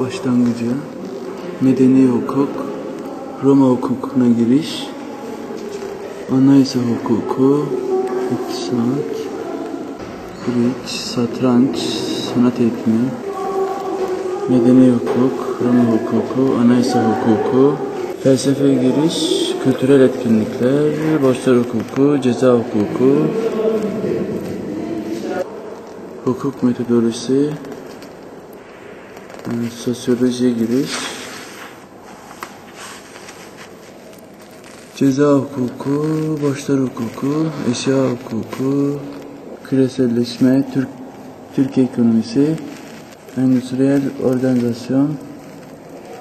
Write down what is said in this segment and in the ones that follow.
başlangıcı, medeni hukuk, Roma hukukuna giriş, anayasa hukuku, iktisat, bridge, satranç, sanat eğitimi, medeni hukuk, Roma hukuku, anayasa hukuku, felsefe giriş, kültürel etkinlikler, borçlar hukuku, ceza hukuku, hukuk metodolojisi, sosyolojiye giriş, ceza hukuku, borçlar hukuku, eşya hukuku, küreselleşme, Türk Türkiye ekonomisi, endüstriyel organizasyon,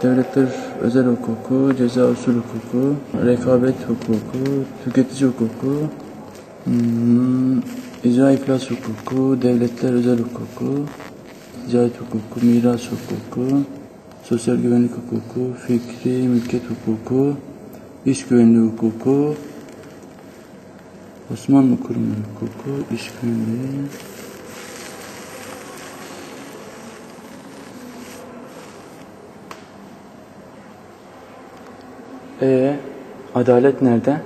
devletler özel hukuku, ceza usul hukuku, rekabet hukuku, tüketici hukuku, hmm, icra iflas hukuku, devletler özel hukuku, ticaret hukuku, miras hukuku, sosyal güvenlik hukuku, fikri mülkiyet hukuku, iş güvenliği hukuku, Osmanlı kurumları hukuku, iş güvenliği, Ee, adalet nerede?